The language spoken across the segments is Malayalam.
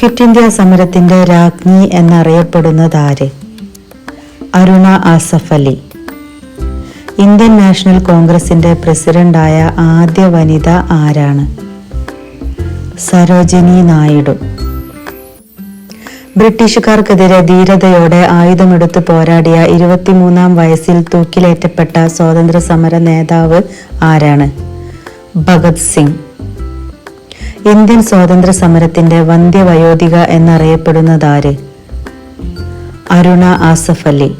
ക്വിറ്റ് ഇന്ത്യ സമരത്തിന്റെ രാജ്ഞി എന്നറിയപ്പെടുന്നത് ആര് അരുണ ആസഫ് അലി. ഇന്ത്യൻ നാഷണൽ കോൺഗ്രസിന്റെ പ്രസിഡന്റായ ആദ്യ വനിത ആരാണ്? സരോജിനി നായിഡു. ബ്രിട്ടീഷുകാർക്കെതിരെ ധീരതയോടെ ആയുധമെടുത്ത് പോരാടിയ ഇരുപത്തിമൂന്നാം വയസ്സിൽ തൂക്കിലേറ്റപ്പെട്ട സ്വാതന്ത്ര്യ സമര നേതാവ് ആരാണ്? ഭഗത് സിംഗ്. ഇന്ത്യൻ സ്വാതന്ത്ര്യ സമരത്തിന്റെ വന്ധ്യവയോധിക എന്നറിയപ്പെടുന്നതാര്? അരുണ ആസഫ് അലി.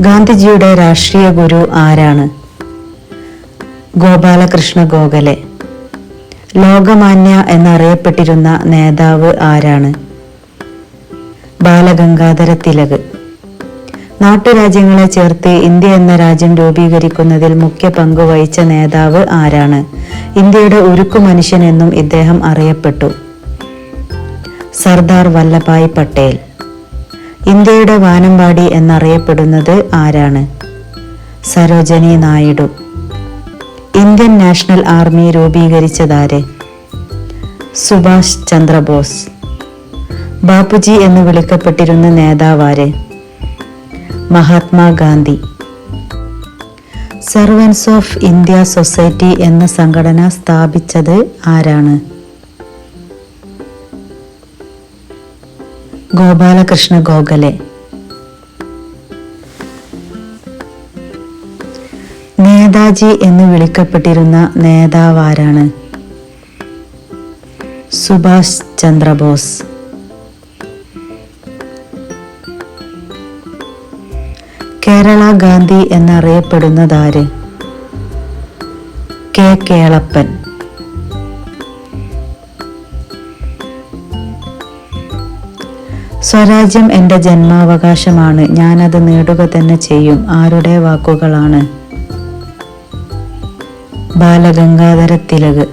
ഗാന്ധിജിയുടെ രാഷ്ട്രീയ ഗുരു ആരാണ്? ഗോപാലകൃഷ്ണ ഗോഖലെ. ലോകമാന്യ എന്നറിയപ്പെട്ടിരുന്ന നേതാവ് ആരാണ്? ബാലഗംഗാധര തിലക്. നാട്ടുരാജ്യങ്ങളെ ചേർത്ത് ഇന്ത്യ എന്ന രാജ്യം രൂപീകരിക്കുന്നതിൽ മുഖ്യ പങ്ക് വഹിച്ച നേതാവ് ആരാണ്? ഇന്ത്യയുടെ ഉരുക്കു മനുഷ്യൻ എന്നും ഇദ്ദേഹം അറിയപ്പെട്ടു. സർദാർ വല്ലഭായ് പട്ടേൽ. ഇന്ത്യയുടെ വാനമ്പാടി എന്നറിയപ്പെടുന്നത് ആരാണ്? Sarojini Naidu. Indian national army രൂപീകരിച്ചതാര്? Subhash Chandrabose. Bapuji എന്ന് വിളിക്കപ്പെട്ടിരുന്ന നേതാവാര്? Mahatma Gandhi. Servants of India society എന്ന സംഘടന സ്ഥാപിച്ചത് ആരാണ്? ഗോപാലകൃഷ്ണ ഗോഖലെ. നേതാജി എന്ന് വിളിക്കപ്പെട്ടിരുന്ന നേതാവാരാണ്? സുഭാഷ് ചന്ദ്രബോസ്. കേരള ഗാന്ധി എന്നറിയപ്പെടുന്നതാര്? കെ കേളപ്പൻ. സ്വരാജ്യം എന്റെ ജന്മാവകാശമാണ്. ഞാനത് നേടുക തന്നെ ചെയ്യും. ആരുടെ വാക്കുകളാണ്? ബാലഗംഗാധര തിലക്.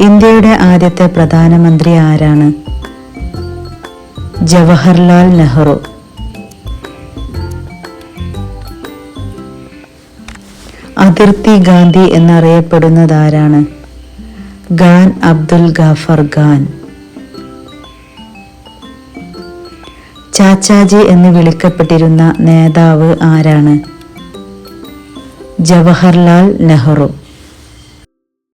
ഇന്ത്യയുടെ ആദ്യത്തെ പ്രധാനമന്ത്രി ആരാണ്? ജവഹർലാൽ നെഹ്റു. അതിർത്തി ഗാന്ധി എന്നറിയപ്പെടുന്നത് ആരാണ്? ഖാൻ അബ്ദുൽ ഗാഫർ ഖാൻ. ചാച്ചാജി എന്ന് വിളിക്കപ്പെട്ടിരുന്ന നേതാവ് ആരാണ്? ജവഹർലാൽ നെഹ്റു.